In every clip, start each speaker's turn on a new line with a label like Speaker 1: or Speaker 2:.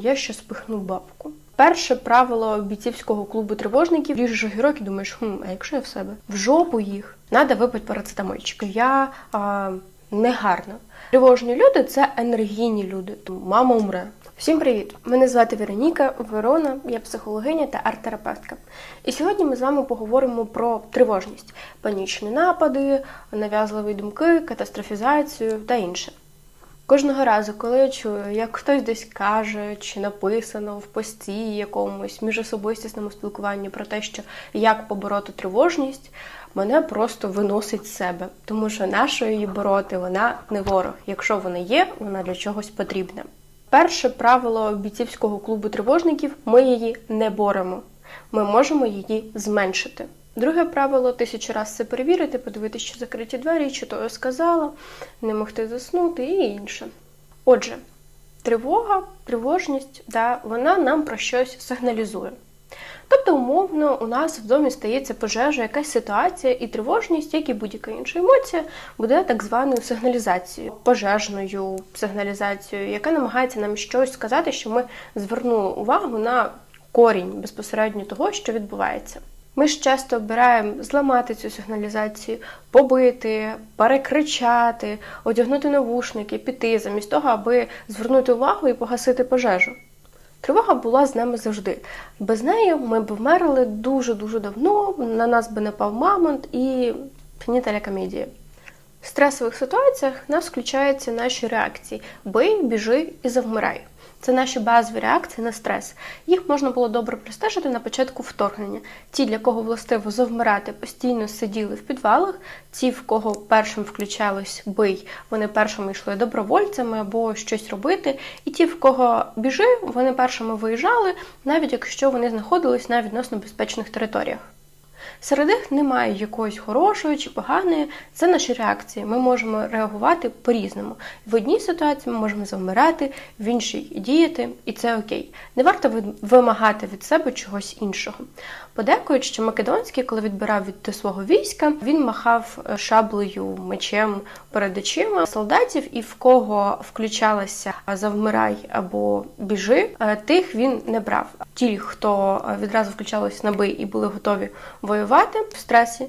Speaker 1: я ще спихну бабку. Перше правило бійцівського клубу тривожників ріжеш огірок і думаєш, хм, а якщо я в себе? В жопу їх. Надо випити парацетамольчик. Я а, негарна. Тривожні люди це енергійні люди. Тому мама умре. Всім привіт! Мене звати Вероніка Верона, я психологиня та арт-терапевтка. І сьогодні ми з вами поговоримо про тривожність, панічні напади, нав'язливі думки, катастрофізацію та інше. Кожного разу, коли я чую, як хтось десь каже чи написано в пості якомусь міжособистісному спілкуванні про те, що як побороти тривожність, мене просто виносить з себе, тому що нашої її бороти вона не ворог. Якщо вона є, вона для чогось потрібна. Перше правило бійцівського клубу тривожників ми її не боремо. Ми можемо її зменшити. Друге правило тисячу раз це перевірити, подивитися, чи закриті двері, чи то я сказала, не могти заснути і інше. Отже, тривога, тривожність, да, вона нам про щось сигналізує. Тобто, умовно, у нас в домі стається пожежа, якась ситуація, і тривожність, як і будь-яка інша емоція, буде так званою сигналізацією, пожежною сигналізацією, яка намагається нам щось сказати, що ми звернули увагу на корінь безпосередньо того, що відбувається. Ми ж часто обираємо зламати цю сигналізацію, побити, перекричати, одягнути навушники, піти, замість того, аби звернути увагу і погасити пожежу. Тривога була з нами завжди. Без неї ми б вмерли дуже-дуже давно, на нас би напав мамонт і фініталя комедія. В стресових ситуаціях в нас включаються наші реакції: бий, біжи і завмирай. Це наші базові реакції на стрес. Їх можна було добре простежити на початку вторгнення. Ті, для кого властиво завмирати, постійно сиділи в підвалах. Ті, в кого першим включалось бий, вони першими йшли добровольцями або щось робити. І ті, в кого біжи, вони першими виїжджали, навіть якщо вони знаходились на відносно безпечних територіях. Серед них немає якоїсь хорошої чи поганої, це наші реакції. Ми можемо реагувати по-різному. В одній ситуації ми можемо завмирати, в іншій діяти, і це окей. Не варто вимагати від себе чогось іншого. Подекують, що Македонський, коли відбирав від свого війська, він махав шаблею, мечем перед очима солдатів, і в кого включалася завмирай або біжи, тих він не брав. Ті, хто відразу включалися на бий і були готові воювати в стресі,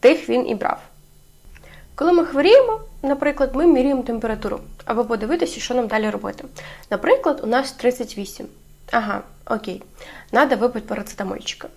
Speaker 1: тих він і брав. Коли ми хворіємо, наприклад, ми міряємо температуру, аби подивитися, що нам далі робити. Наприклад, у нас 38. Ага, окей, треба випити парацетамольчика.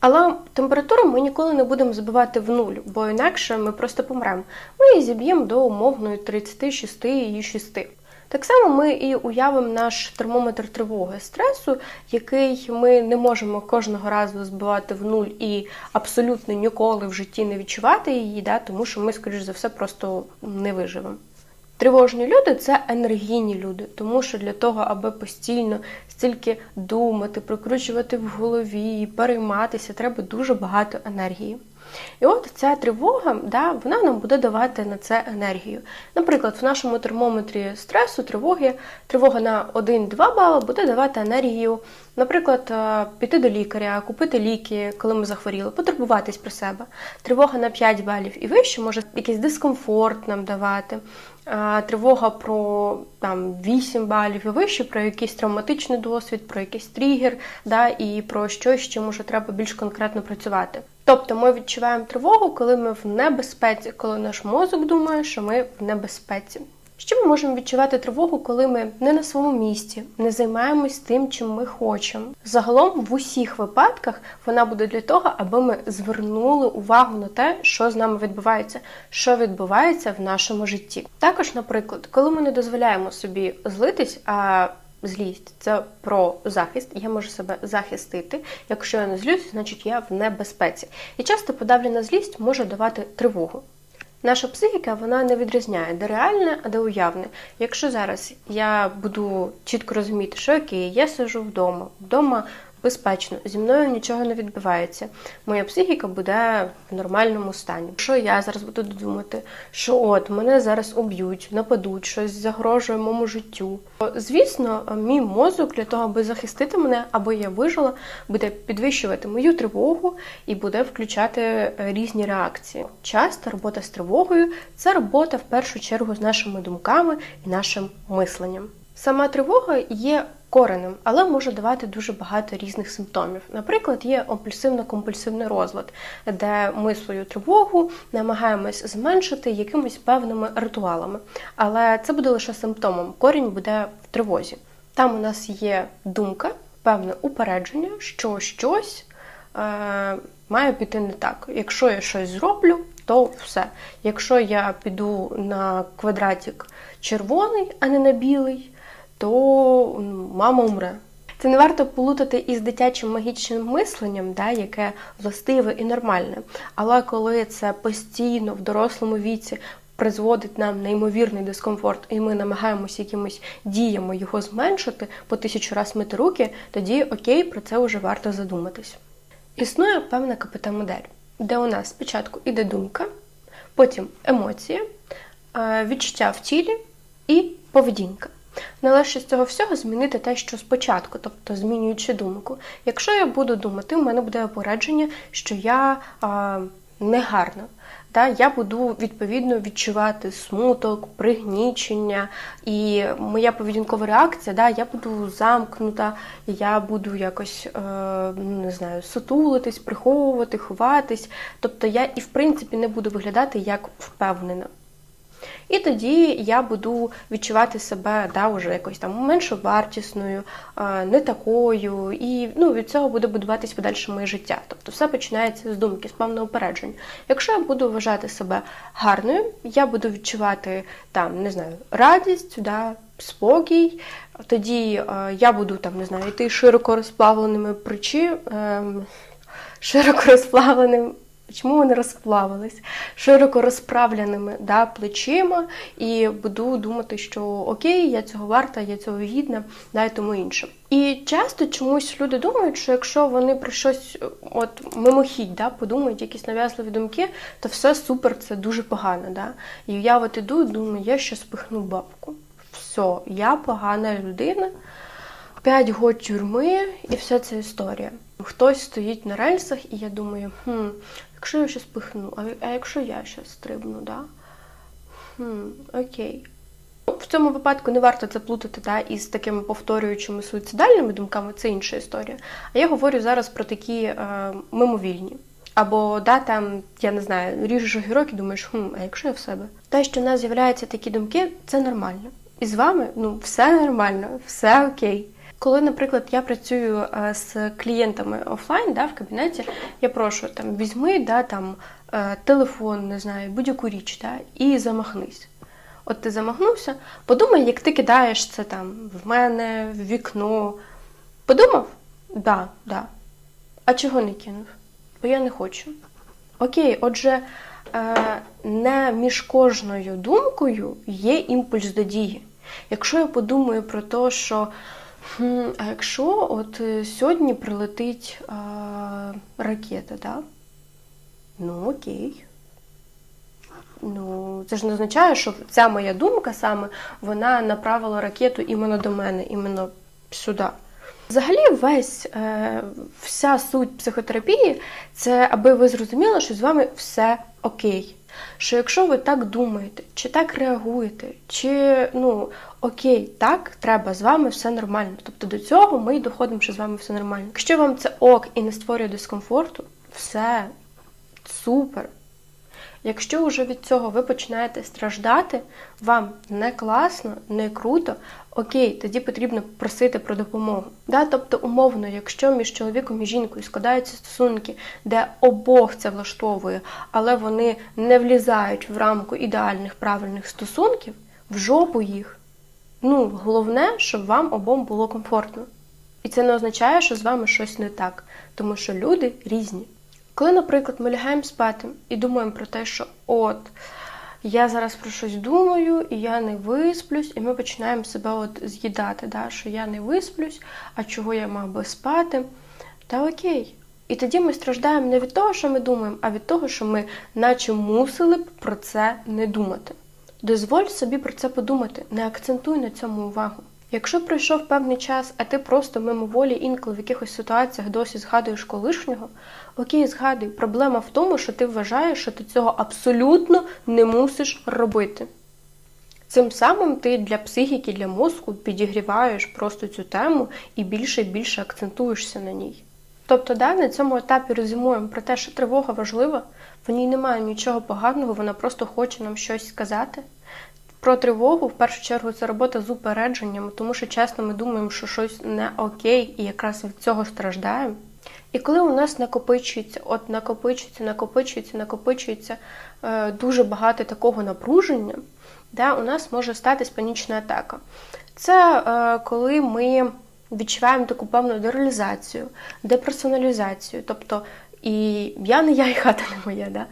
Speaker 1: Але температуру ми ніколи не будемо забивати в нуль, бо інакше ми просто помремо. Ми її зіб'ємо до умовної 36,6. Так само ми і уявимо наш термометр тривоги стресу, який ми не можемо кожного разу збивати в нуль і абсолютно ніколи в житті не відчувати її, да, тому що ми, скоріш за все, просто не виживемо. Тривожні люди це енергійні люди, тому що для того, аби постійно стільки думати, прокручувати в голові, перейматися, треба дуже багато енергії. І от ця тривога, да, вона нам буде давати на це енергію. Наприклад, в нашому термометрі стресу, тривоги, тривога на 1-2 бали буде давати енергію, наприклад, піти до лікаря, купити ліки, коли ми захворіли, потурбуватись про себе. Тривога на 5 балів і вище може якийсь дискомфорт нам давати. Тривога про там 8 балів і вище, про якийсь травматичний досвід, про якийсь тригер, да, і про щось, що може треба більш конкретно працювати. Тобто ми відчуваємо тривогу, коли ми в небезпеці, коли наш мозок думає, що ми в небезпеці. Ще ми можемо відчувати тривогу, коли ми не на своєму місці, не займаємось тим, чим ми хочемо. Загалом в усіх випадках вона буде для того, аби ми звернули увагу на те, що з нами відбувається, що відбувається в нашому житті. Також, наприклад, коли ми не дозволяємо собі злитись, а Злість це про захист, я можу себе захистити. Якщо я не злюсь, значить я в небезпеці. І часто подавлена злість може давати тривогу. Наша психіка вона не відрізняє, де реальне, а де уявне. Якщо зараз я буду чітко розуміти, що окей, я сижу вдома, вдома безпечно, зі мною нічого не відбувається. Моя психіка буде в нормальному стані. Що я зараз буду думати, що от мене зараз уб'ють, нападуть, щось загрожує моєму життю. Звісно, мій мозок для того, аби захистити мене, аби я вижила, буде підвищувати мою тривогу і буде включати різні реакції. Часто робота з тривогою це робота в першу чергу з нашими думками і нашим мисленням. Сама тривога є коренем, але може давати дуже багато різних симптомів. Наприклад, є обсесивно-компульсивний розлад, де ми свою тривогу намагаємось зменшити якимись певними ритуалами. Але це буде лише симптомом. Корінь буде в тривозі. Там у нас є думка, певне упередження, що щось е, має піти не так. Якщо я щось зроблю, то все. Якщо я піду на квадратик червоний, а не на білий, то мама умре. Це не варто плутати із дитячим магічним мисленням, да, яке властиве і нормальне. Але коли це постійно в дорослому віці призводить нам неймовірний дискомфорт, і ми намагаємося якимись діями його зменшити, по тисячу раз мити руки, тоді окей, про це вже варто задуматись. Існує певна КПТ-модель, де у нас спочатку іде думка, потім емоції, е, відчуття в тілі і поведінка. Належить з цього всього змінити те, що спочатку, тобто змінюючи думку. Якщо я буду думати, у мене буде опередження, що я а, негарна. Да, я буду відповідно відчувати смуток, пригнічення, і моя поведінкова реакція, да, я буду замкнута, я буду якось е, ну, не знаю, сутулитись, приховувати, ховатись. Тобто я і в принципі не буду виглядати як впевнена. І тоді я буду відчувати себе да, вже якось там меншовартісною, е, не такою, і ну, від цього буде будуватись подальше моє життя. Тобто все починається з думки, з певного упередження. Якщо я буду вважати себе гарною, я буду відчувати там, не знаю, радість, да, спокій. Тоді е, я буду там, не знаю, йти широко розплавленими причі, е, широко розплавленим. Чому вони розплавились широко розправляними да, плечима, і буду думати, що окей, я цього варта, я цього гідна, да, і тому інше. І часто чомусь люди думають, що якщо вони про щось от мимохідь да, подумають, якісь нав'язливі думки, то все супер, це дуже погано. Да? І я от іду думаю, я ще спихну бабку. Все, я погана людина. П'ять год тюрми і вся ця історія. Хтось стоїть на рельсах, і я думаю, хм, якщо я щось пихну, а, якщо я щось стрибну, да? Хм, окей. В цьому випадку не варто це плутати да, із такими повторюючими суїцидальними думками, це інша історія. А я говорю зараз про такі е, мимовільні. Або да, там, я не знаю, ріжеш огірок і думаєш, хм, а якщо я в себе? Те, що в нас з'являються такі думки, це нормально. І з вами ну, все нормально, все окей. Коли, наприклад, я працюю е, з клієнтами офлайн да, в кабінеті, я прошу там візьми да, там, е, телефон, не знаю, будь-яку річ да, і замахнись. От ти замахнувся, подумай, як ти кидаєш це там в мене, в вікно. Подумав? Да, да. А чого не кинув? Бо я не хочу. Окей, отже, е, не між кожною думкою є імпульс до дії. Якщо я подумаю про те, що а якщо от е, сьогодні прилетить е, ракета, да? ну окей. Ну, це ж не означає, що ця моя думка саме вона направила ракету іменно до мене, іменно сюди. Взагалі, весь е, вся суть психотерапії це аби ви зрозуміли, що з вами все окей. Що якщо ви так думаєте, чи так реагуєте, чи ну окей, так треба з вами все нормально. Тобто до цього ми й доходимо, що з вами все нормально. Якщо вам це ок і не створює дискомфорту, все супер. Якщо вже від цього ви починаєте страждати, вам не класно, не круто, окей, тоді потрібно просити про допомогу. Да? Тобто, умовно, якщо між чоловіком і жінкою складаються стосунки, де обох це влаштовує, але вони не влізають в рамку ідеальних правильних стосунків, в жопу їх. Ну, головне, щоб вам обом було комфортно. І це не означає, що з вами щось не так, тому що люди різні. Коли, наприклад, ми лягаємо спати і думаємо про те, що от я зараз про щось думаю, і я не висплюсь, і ми починаємо себе от з'їдати, да, що я не висплюсь, а чого я мав би спати, та окей. І тоді ми страждаємо не від того, що ми думаємо, а від того, що ми наче мусили б про це не думати. Дозволь собі про це подумати, не акцентуй на цьому увагу. Якщо пройшов певний час, а ти просто мимоволі інколи в якихось ситуаціях досі згадуєш колишнього, окей, згадуй. Проблема в тому, що ти вважаєш, що ти цього абсолютно не мусиш робити. Цим самим ти для психіки, для мозку підігріваєш просто цю тему і більше і більше акцентуєшся на ній. Тобто, да, на цьому етапі резюмуємо про те, що тривога важлива, в ній немає нічого поганого, вона просто хоче нам щось сказати. Про тривогу, в першу чергу, це робота з упередженням, тому що часто ми думаємо, що щось не окей, і якраз від цього страждаємо. І коли у нас накопичується, от накопичується, накопичується, накопичується е, дуже багато такого напруження, да, у нас може статись панічна атака. Це е, коли ми відчуваємо таку певну дереалізацію, деперсоналізацію. Тобто, і я не я, і хата не моя. Да?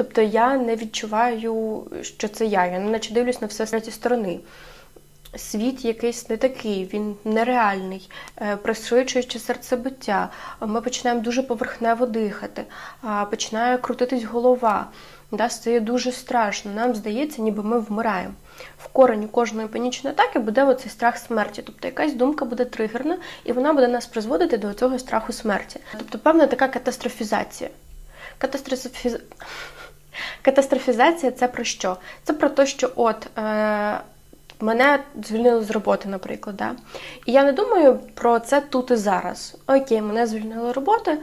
Speaker 1: Тобто я не відчуваю, що це я. Я наче дивлюсь на все з третьої сторони. Світ якийсь не такий, він нереальний, е, пришвидшуючи серцебиття. Ми починаємо дуже поверхнево дихати, починає крутитись голова, стає дуже страшно. Нам здається, ніби ми вмираємо. В корені кожної панічної атаки буде оцей страх смерті. Тобто якась думка буде тригерна, і вона буде нас призводити до цього страху смерті. Тобто, певна така катастрофізація. Катастрофіз... Катастрофізація це про що? Це про те, що от е, мене звільнили з роботи, наприклад. Да? І я не думаю про це тут і зараз. Окей, мене звільнили з роботи, е,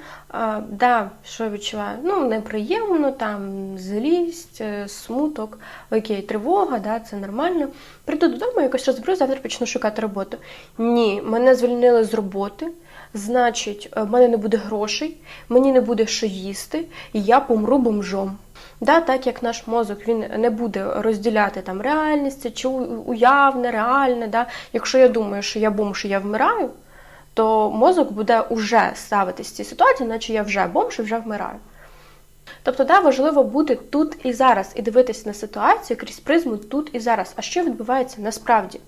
Speaker 1: да, що я відчуваю? Ну, неприємно, там злість, е, смуток, окей, тривога, да, це нормально. Прийду додому, якось розберу, завтра почну шукати роботу. Ні, мене звільнили з роботи. Значить, в мене не буде грошей, мені не буде що їсти, і я помру бомжом. Да, так як наш мозок він не буде розділяти там реальність, чи уявне, реальне. Да? Якщо я думаю, що я бомж і я вмираю, то мозок буде уже ставитись в цій ситуації, наче я вже бомж і вже вмираю. Тобто, да, важливо бути тут і зараз і дивитися на ситуацію крізь призму тут і зараз. А що відбувається насправді?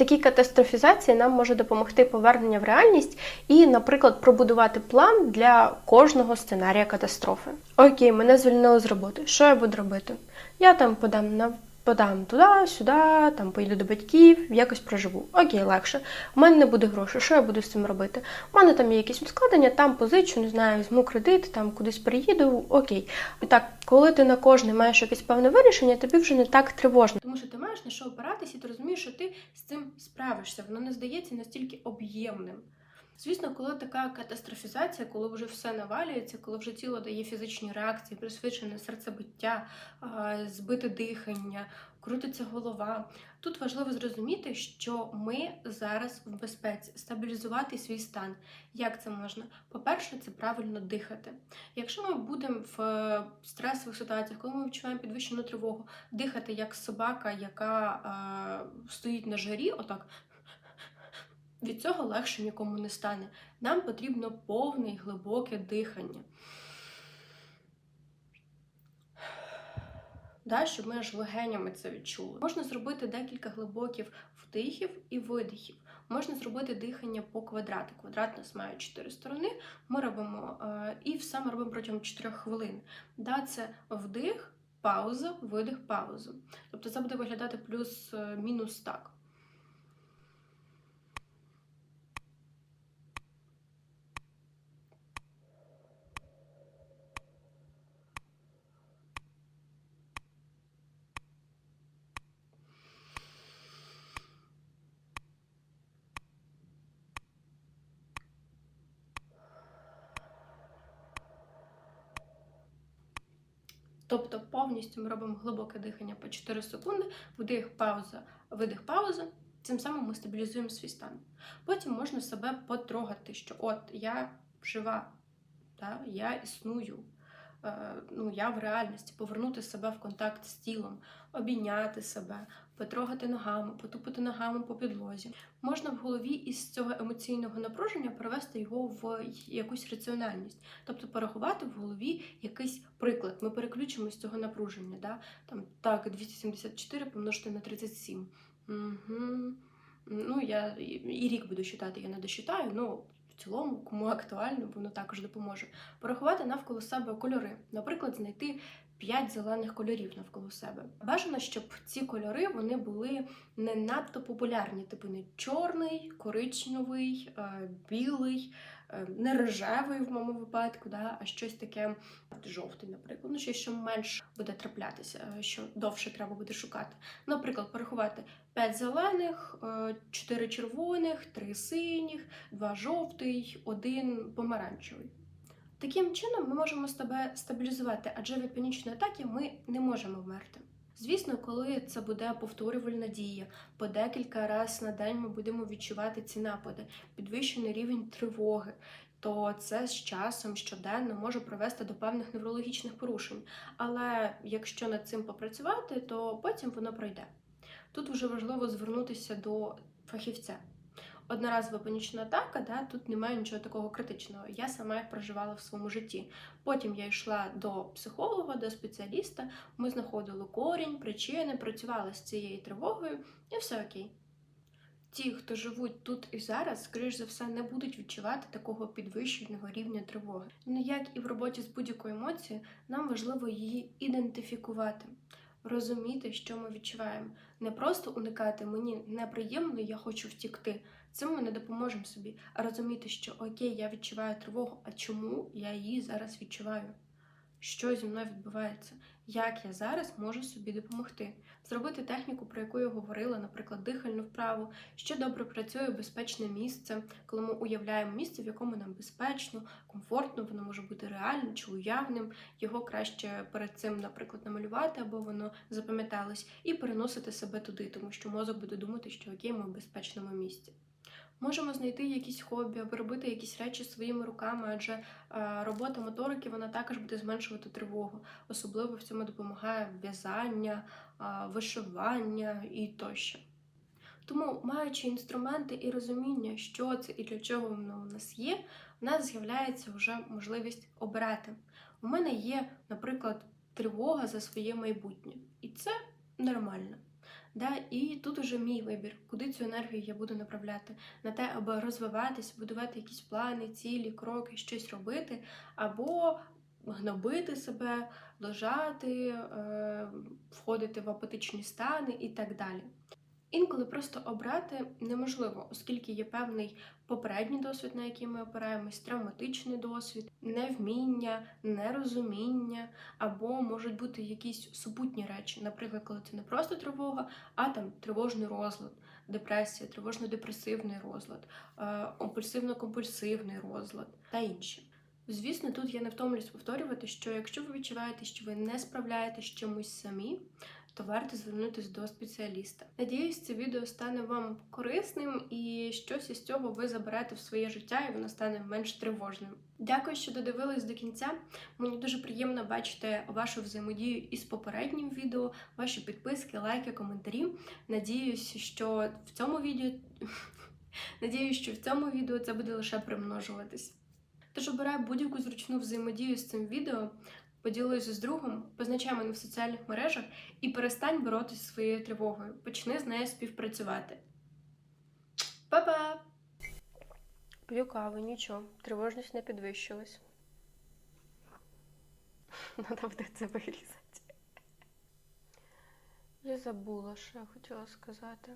Speaker 1: Такій катастрофізації нам може допомогти повернення в реальність і, наприклад, пробудувати план для кожного сценарія катастрофи. Окей, мене звільнили з роботи. Що я буду робити? Я там подам на подам туди, сюди, там поїду до батьків, якось проживу. Окей, легше. У мене не буде грошей. Що я буду з цим робити? У мене там є якісь відкладення, там позичу, не знаю, візьму кредит, там кудись приїду. Окей. І так, коли ти на кожне маєш якесь певне вирішення, тобі вже не так тривожно. Тому що ти маєш на що опиратися, і ти розумієш, що ти з цим справишся. Воно не здається настільки об'ємним. Звісно, коли така катастрофізація, коли вже все навалюється, коли вже тіло дає фізичні реакції, пришвидшене серцебиття, збите дихання, крутиться голова. Тут важливо зрозуміти, що ми зараз в безпеці, стабілізувати свій стан. Як це можна? По-перше, це правильно дихати. Якщо ми будемо в е, стресових ситуаціях, коли ми відчуваємо підвищену тривогу, дихати як собака, яка е, стоїть на жарі, отак. Від цього легше нікому не стане. Нам потрібно повне і глибоке дихання. Да, щоб ми аж легенями це відчули. Можна зробити декілька глибоких вдихів і видихів. Можна зробити дихання по квадрату. Квадрат у нас має чотири сторони. Ми робимо е, і все ми робимо протягом 4 хвилин. Да, Це вдих, пауза, видих, пауза. Тобто це буде виглядати плюс-мінус так. Тобто повністю ми робимо глибоке дихання по 4 секунди, вдих, пауза, видих, пауза. Цим самим ми стабілізуємо свій стан. Потім можна себе потрогати, що от я жива, да, я існую, е, ну, я в реальності, повернути себе в контакт з тілом, обійняти себе, потрогати ногами, потупити ногами по підлозі. Можна в голові із цього емоційного напруження перевести його в якусь раціональність, тобто порахувати в голові якийсь приклад. Ми переключимо з цього напруження. Да? Там так, 274 помножити на 37. Угу. Ну, я і рік буду читати, я не дочитаю, ну в цілому, кому актуально, воно також допоможе. Порахувати навколо себе кольори. Наприклад, знайти п'ять зелених кольорів навколо себе. Бажано, щоб ці кольори вони були не надто популярні, типу не чорний, коричневий, е, білий, е, не рожевий в моєму випадку, да, а щось таке жовтий, наприклад. Ну, щось, що менш буде траплятися, е, що довше треба буде шукати. Наприклад, порахувати 5 зелених, 4 червоних, 3 синіх, 2 жовтий, 1 помаранчевий. Таким чином ми можемо себе стабілізувати, адже від панічної атаки ми не можемо вмерти. Звісно, коли це буде повторювальна дія, по декілька разів на день ми будемо відчувати ці напади, підвищений рівень тривоги, то це з часом щоденно може привести до певних неврологічних порушень. Але якщо над цим попрацювати, то потім воно пройде. Тут вже важливо звернутися до фахівця. Одноразова панічна атака, да, тут немає нічого такого критичного. Я сама їх проживала в своєму житті. Потім я йшла до психолога, до спеціаліста. Ми знаходили корінь, причини, працювали з цією тривогою, і все окей. Ті, хто живуть тут і зараз, скоріш за все, не будуть відчувати такого підвищеного рівня тривоги. Ну як і в роботі з будь-якою емоцією, нам важливо її ідентифікувати розуміти, що ми відчуваємо. Не просто уникати мені неприємно, я хочу втікти. Цим ми не допоможемо собі, а розуміти, що окей, я відчуваю тривогу, а чому я її зараз відчуваю? що зі мною відбувається, як я зараз можу собі допомогти, зробити техніку, про яку я говорила, наприклад, дихальну вправу, що добре працює безпечне місце, коли ми уявляємо місце, в якому нам безпечно, комфортно, воно може бути реальним чи уявним. Його краще перед цим, наприклад, намалювати, або воно запам'яталось, і переносити себе туди, тому що мозок буде думати, що окей, ми в безпечному місці. Можемо знайти якісь хобі, або робити якісь речі своїми руками, адже е, робота моторики вона також буде зменшувати тривогу. Особливо в цьому допомагає в'язання, е, вишивання і тощо. Тому, маючи інструменти і розуміння, що це і для чого воно у нас є, у нас з'являється вже можливість обирати. У мене є, наприклад, тривога за своє майбутнє, і це нормально. Да? І тут уже мій вибір, куди цю енергію я буду направляти на те, аби розвиватися, будувати якісь плани, цілі, кроки, щось робити, або гнобити себе, лежати, е, входити в апатичні стани і так далі. Інколи просто обрати неможливо, оскільки є певний попередній досвід, на який ми опираємось, травматичний досвід, невміння, нерозуміння, або можуть бути якісь супутні речі, наприклад, коли це не просто тривога, а там тривожний розлад, депресія, тривожно-депресивний розлад, е, компульсивно-компульсивний розлад та інші. Звісно, тут я не втомлюсь повторювати, що якщо ви відчуваєте, що ви не справляєтесь чимось самі, то варто звернутися до спеціаліста. Надіюсь, це відео стане вам корисним і щось із цього ви заберете в своє життя, і воно стане менш тривожним. Дякую, що додивились до кінця. Мені дуже приємно бачити вашу взаємодію із попереднім відео, ваші підписки, лайки, коментарі. Надіюсь, що в цьому відео. Надіюсь, що в цьому відео це буде лише примножуватись. Тож обирай будь-яку зручну взаємодію з цим відео, поділися з другом, позначай мене в соціальних мережах і перестань боротися зі своєю тривогою. Почни з нею співпрацювати. Па-па! П'ю каву, нічого, тривожність не підвищилась. Надо буде це вирізати. Я забула, що я хотіла сказати.